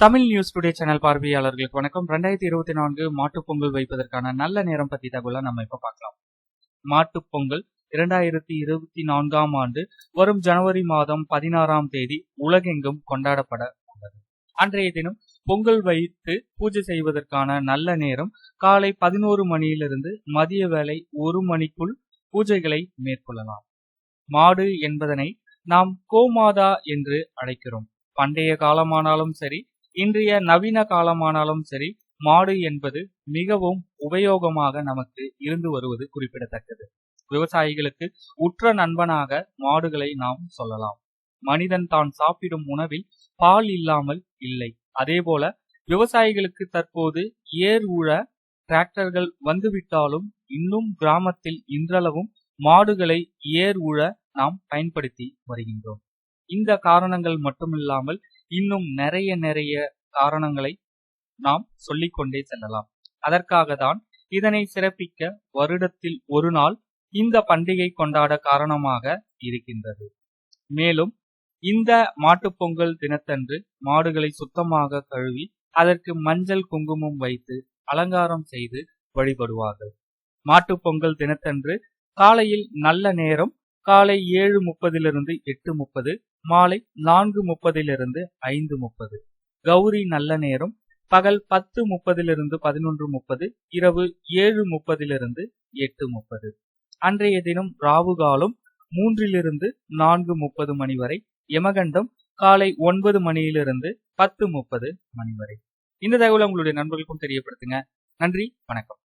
Tamil news today channel பார்வையாளர்களுக்கு வணக்கம். ரெண்டாயிரத்தி இருபத்தி நான்கு மாட்டுப்பொங்கல் வைப்பதற்கான நல்ல நேரம் பத்தி தகவலை நம்ம இப்ப பார்க்கலாம். மாட்டுப்பொங்கல் இரண்டாயிரத்தி இருபத்தி நான்காம் ஆண்டு வரும் ஜனவரி மாதம் பதினாறாம் தேதி உலகெங்கும் கொண்டாடப்பட உள்ளது. அன்றைய தினம் பொங்கல் வைத்து பூஜை செய்வதற்கான நல்ல நேரம் காலை பதினோரு மணியிலிருந்து மதிய வேலை ஒரு மணிக்குள் பூஜைகளை மேற்கொள்ளலாம். மாடு என்பதனை நாம் கோமாதா என்று அழைக்கிறோம். பண்டைய காலமானாலும் சரி இன்றைய நவீன காலமானாலும் சரி மாடு என்பது மிகவும் உபயோகமாக நமக்கு இருந்து வருவது குறிப்பிடத்தக்கது. விவசாயிகளுக்கு உற்ற நண்பனாக மாடுகளை நாம் சொல்லலாம். மனிதன் தான் சாப்பிடும் உணவில் பால் இல்லாமல் இல்லை. அதேபோல விவசாயிகளுக்கு தற்போது ஏர் உழ டிராக்டர்கள் வந்துவிட்டாலும் இன்னும் கிராமத்தில் இன்றளவும் மாடுகளை ஏர் உழ நாம் பயன்படுத்தி வருகின்றோம். இந்த காரணங்கள் மட்டுமில்லாமல் இன்னும் நிறைய நிறைய காரணங்களை நாம் சொல்லிக்கொண்டே செல்லலாம். அதற்காக தான் இதனை சிறப்பிக்க வருடத்தில் ஒரு நாள் இந்த பண்டிகை கொண்டாட காரணமாக இருக்கின்றது. மேலும் இந்த மாட்டுப்பொங்கல் தினத்தன்று மாடுகளை சுத்தமாக கழுவி அதற்கு மஞ்சள் குங்குமம் வைத்து அலங்காரம் செய்து வழிபடுவார்கள். மாட்டுப்பொங்கல் தினத்தன்று காலையில் நல்ல நேரம் காலை ஏழு முப்பதிலிருந்து எட்டு முப்பது மாலை நான்கு முப்பதிலிருந்து ஐந்து முப்பது. கௌரி நல்ல நேரம். பகல் பத்து முப்பதிலிருந்து பதினொன்று முப்பது இரவு ஏழு முப்பதிலிருந்து எட்டு முப்பது. அன்றைய தினம் ராவு காலம் மூன்றிலிருந்து நான்கு முப்பது மணி வரை யமகண்டம் காலை ஒன்பது மணியிலிருந்து பத்து முப்பது மணி வரை. இந்த தகவலை உங்களுடைய நண்பர்களுக்கும் தெரியப்படுத்துங்க. நன்றி வணக்கம்.